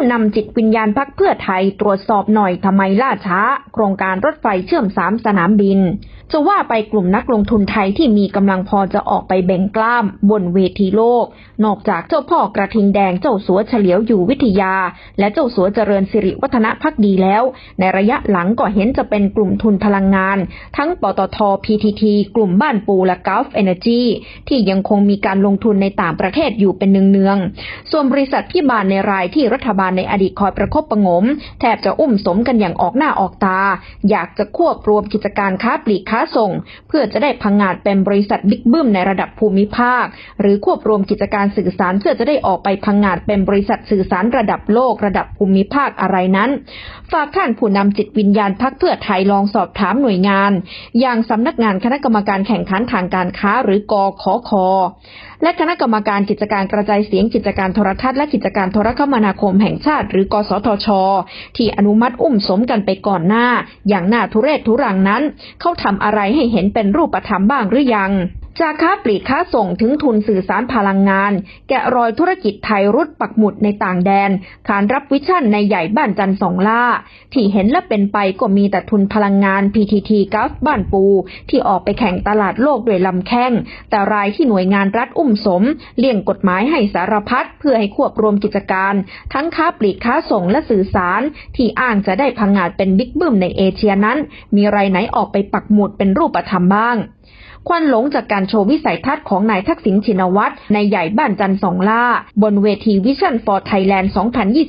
้นำจิตวิญญาณพักเพื่อไทยตรวจสอบหน่อยทำไมล่าช้า โครงการรถไฟเชื่อมสามสนามบิน จะว่าไปกลุ่มนักลงทุนไทยที่มีกำลังพอจะออกไปแบ่งกล้ามบนเวทีโลก นอกจากเจ้าพ่อกระทิงแดงเจ้าสัวเฉลียวอยู่วิทยา และเจ้าสัวเจริญสิริวัฒนพักดีแล้ว ในระยะหลังก็เห็นจะเป็นกลุ่มทุนพลังงาน ทั้งปตท PTT กลุ่มบ้านปูและ Gulf Energy ที่ยังคงมีการลงทุนในต่างประเทศอยู่เป็นเนืองๆส่วนบริษัทพี่บานในรายที่รัฐบาลในอดีตคอยประคบประงม แทบจะอุ้มสมกันอย่างออกหน้าออกตา อยากจะควบรวมกิจการค้าปลีกค้าส่ง เพื่อจะได้พังงาดเป็นบริษัทบิ๊กบึ้มในระดับภูมิภาค หรือควบรวมกิจการสื่อสารเพื่อจะได้ออกไปพังงาดเป็นบริษัทสื่อสารระดับโลกระดับภูมิภาคอะไรนั้น ฝากท่านผู้นำจิตวิญญาณพักเพื่อไทยลองสอบถามหน่วยงาน อย่างสำนักงานคณะกรรมการแข่งขันทางการค้าหรือกอขอคอ และคณะกรรมการกิจการกระจายเสียงกิจการโทรทัศน์และกิจการโทรคมนาคมแห่งชาติ หรือกสทช ที่อนุมัติอุ้มสมกันไปก่อนหน้า อย่างหน้าทุเรศทุรังนั้น เขาทำอะไรให้เห็นเป็นรูปธรรมบ้างหรือยัง จากค้าปลีกค้าส่งถึงทุนสื่อสารพลังงาน แกะรอยธุรกิจไทยรุดปักหมุดในต่างแดน ขานรับวิชั่นในใหญ่บ้านจันสองล่า ที่เห็นและเป็นไปก็มีแต่ทุนพลังงาน PTT กัฟบ้านปู ที่ออกไปแข่งตลาดโลกด้วยลำแข้ง แต่รายที่หน่วยงานรัฐอุ้มสม เลี่ยงกฎหมายให้สารพัดเพื่อให้ควบรวมกิจการ ทั้งค้าปลีกค้าส่งและสื่อสาร ที่อ้างจะได้พังงาดเป็นบิ๊กบึ้มในเอเชียนั้น มีรายไหนออกไปปักหมุดเป็นรูปธรรมบ้าง ควันหลงจากการโชว์วิสัยทัศน์ของนายทักษิณชินวัตรในใหญ่บ้านจันทร์สองล่า บนเวทีวิชั่น for Thailand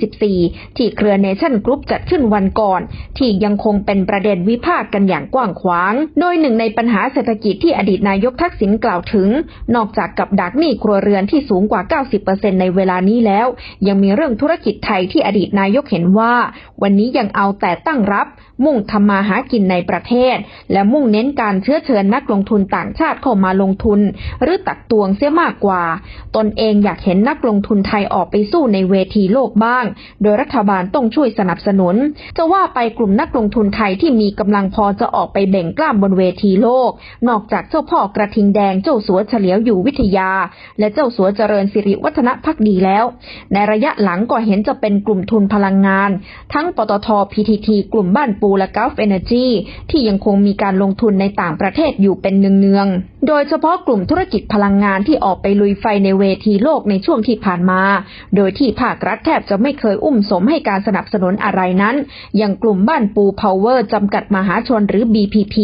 2024 ที่เครือเนชั่นกรุ๊ปจัดขึ้นวันก่อน ที่ยังคงเป็นประเด็นวิพากษ์กันอย่างกว้างขวาง โดยหนึ่งในปัญหาเศรษฐกิจที่อดีตนายกทักษิณกล่าวถึง นอกจากกับดักหนี้ครัวเรือนที่สูงกว่า 90%ในเวลานี้แล้ว ยังมีเรื่องธุรกิจไทยที่อดีตนายกเห็นว่า วันนี้ยังเอาแต่ตั้งรับ มุ่งทำมาหากินในประเทศ และมุ่งเน้นการเชื้อเชิญนักลงทุนต่างางชาติเข้ามาลงทุน หรือตักตวงเสียมากกว่า ตนเองอยากเห็นนักลงทุนไทยออกไปสู้ในเวทีโลกบ้าง โดยรัฐบาลต้องช่วยสนับสนุน จะว่าไปกลุ่มนักลงทุนไทยที่มีกำลังพอจะออกไปเบ่งกล้ามบนเวทีโลก นอกจากเจ้าพ่อกระทิงแดงเจ้าสัวเฉลียวอยู่วิทยา และเจ้าสัวเจริญสิริวัฒนพักดีแล้ว ในระยะหลังก็เห็นจะเป็นกลุ่มทุนพลังงาน ทั้งปตท PTT กลุ่มบ้านปูและ Gulf Energy ที่ยังคงมีการลงทุนในต่างประเทศอยู่เป็นเนืองๆ โดยเฉพาะกลุ่มธุรกิจพลังงานที่ออกไปลุยไฟในเวทีโลกในช่วงที่ผ่านมา โดยที่ภาครัฐแทบจะไม่เคยอุ้มสมให้การสนับสนุนอะไรนั้น อย่างกลุ่มบ้านปูพาวเวอร์จำกัดมหาชนหรือ BPP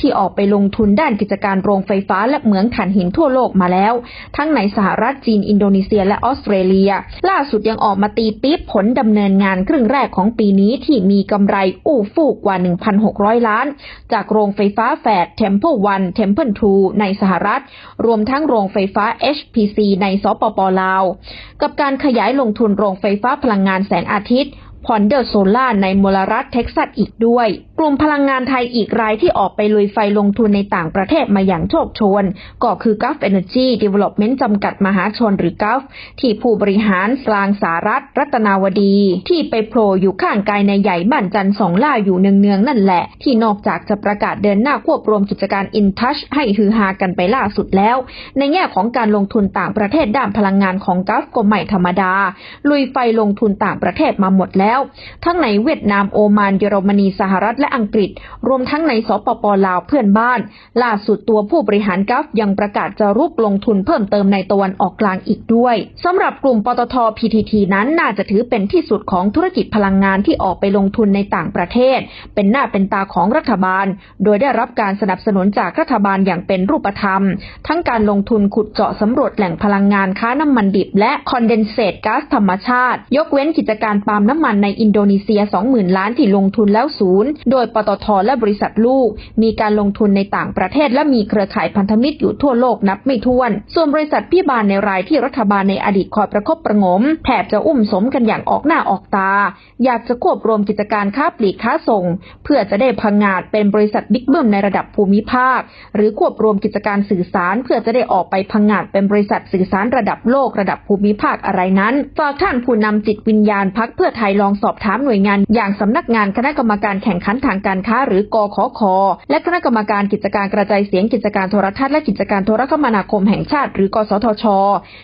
ที่ออกไปลงทุนด้านกิจการโรงไฟฟ้าและเหมืองถ่านหินทั่วโลกมาแล้ว ทั้งในสหรัฐจีน อินโดนีเซีย และออสเตรเลีย ล่าสุดยังออกมาตีปี๊บผลดำเนินงานครึ่งแรกของปีนี้ที่มีกำไรอู้ฟู่กว่า 1,600 ล้าน จากโรงไฟฟ้าแฝด Temple 1 Temple 2ในสหรัฐ รวมทั้งโรงไฟฟ้า HPC ในสปปลาว กับการขยายลงทุนโรงไฟฟ้าพลังงานแสงอาทิตย์พอนเดอร์โซล่าในมลรัฐเท็กซัสอีกด้วย กลุ่มพลังงานไทยอีกรายที่ออกไปลุยไฟลงทุนในต่างประเทศมาอย่างโชคโชน ก็คือ Gulf Energy Development จำกัดมหาชนหรือ Gulf ที่ผู้บริหารกลางสารัฐรัตนาวดี ที่ไปโผล่อยู่ข้างกายในใหญ่บ้านจันทร์สองล่าอยู่เนืองๆนั่นแหละ ที่นอกจากจะประกาศเดินหน้าควบรวมกิจการ InTouch ให้ฮือฮากันไปล่าสุดแล้ว ในแง่ของการลงทุนต่างประเทศด้านพลังงานของ Gulf ก็ไม่ธรรมดา ลุยไฟลงทุนต่างประเทศมาหมดแล้ว ทั้งในเวียดนามโอมานเยอรมนีสหรัฐและอังกฤษ รวมทั้งในสปปลาวเพื่อนบ้าน ล่าสุดตัวผู้บริหารกัฟยังประกาศจะรุกลงทุนเพิ่มเติมในตะวันออกกลางอีกด้วยสำหรับกลุ่มปตท PTT นั้นน่าจะถือเป็นที่สุดของธุรกิจพลังงานที่ออกไปลงทุนในต่างประเทศ เป็นหน้าเป็นตาของรัฐบาล โดยได้รับการสนับสนุนจากรัฐบาลอย่างเป็นรูปธรรม ทั้งการลงทุนขุดเจาะสำรวจแหล่งพลังงานค้าน้ำมันดิบ และคอนเดนเซตก๊าซธรรมชาติ ยกเว้นกิจการปาล์มน้ำมันในอินโดนีเซีย 20,000 ล้านที่ลงทุนแล้วศูนย์โดยยปตทและบริษัทลูก มีการลงทุนในต่างประเทศและมีเครือข่ายพันธมิตรอยู่ทั่วโลกนับไม่ถ้วน ส่วนบริษัทพี่บานในรายที่รัฐบาลในอดีตคอยประคบประงมแทบจะอุ้มสมกันอย่างออกหน้าออกตา อยากจะควบรวมกิจการค้าปลีกค้าส่ง เพื่อจะได้พังงาดเป็นบริษัทบิ๊กเบิ้มในระดับภูมิภาค หรือควบรวมกิจการสื่อสาร เพื่อจะได้ออกไปพังงาดเป็นบริษัทสื่อสารระดับโลกระดับภูมิภาคอะไรนั้นฝากท่านผู้นำจิตวิญญาณพักเพื่อไทยลองสอบถามหน่วยงาน อย่างสำนักงานคณะกรรมการแข่งขันทางางการค้าหรือกขค และคณะกรรมการกิจการกระจายเสียงกิจการโทรทัศน์และกิจการโทรคมนาคมแห่งชาติ หรือกสทช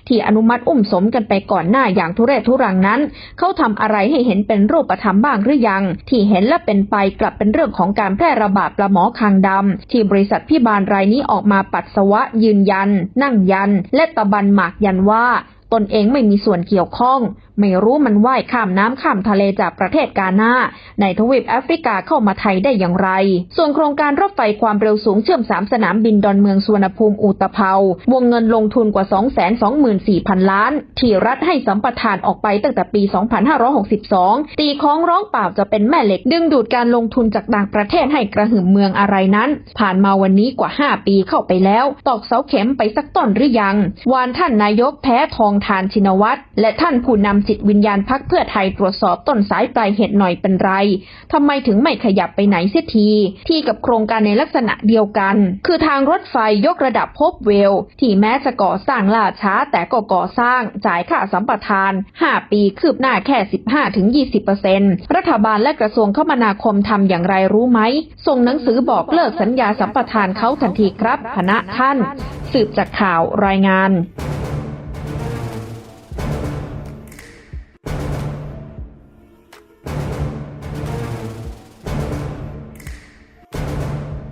ที่อนุมัติอุ้มสมกันไปก่อนหน้าอย่างทุเรศทุรังนั้น เขาทำอะไรให้เห็นเป็นรูปธรรมบ้างหรือยัง ที่เห็นและเป็นไปกลับเป็นเรื่องของการแพร่ระบาดปลาหมอคางดำที่บริษัทพี่บานรายนี้ออกมาปัสสาวะ ยืนยัน นั่งยัน และตะบันหมากยันว่า ตนเองไม่มีส่วนเกี่ยวข้อง ไม่รู้มันว่ายข้ามน้ำข้ามทะเลจากประเทศกาหน้า ในทวีปแอฟริกาเข้ามาไทยได้อย่างไร ส่วนโครงการรถไฟความเร็วสูงเชื่อมสามสนามบินดอนเมืองสุวรรณภูมิอุตภเปาวงเงินลงทุนกว่า 224,000 ล้าน ที่รัฐให้สัมปทานออกไปตั้งแต่ปี 2562 ตีของร้องเปล่าจะเป็นแม่เหล็ก ดึงดูดการลงทุนจากต่างประเทศให้กระหึ่มเมืองอะไรนั้น ผ่านมาวันนี้กว่า 5 ปีเข้าไปแล้ว ตอกเสาเข็มไปสักต้นหรือยัง วานท่านนายกแพ้ทองทานชินวัตรและท่านผู้นำจิตวิญญาณพักเพื่อไทยตรวจสอบต้นสายปลายเหตุหน่อยเป็นไร ทำไมถึงไม่ขยับไปไหนเสียที ที่กับโครงการในลักษณะเดียวกัน คือทางรถไฟยกระดับพบเวล ที่แม้จะก่อสร้างล่าช้าแต่ก็ก่อสร้าง จ่ายค่าสัมปทาน 5 ปีคืบหน้าแค่ 15-20%รัฐบาลและกระทรวงคมนาคมทำอย่างไรรู้ไหม ส่งหนังสือบอกเลิกสัญญาสัมปทานเขาทันทีครับคณะท่าน สืบจากข่าวรายงาน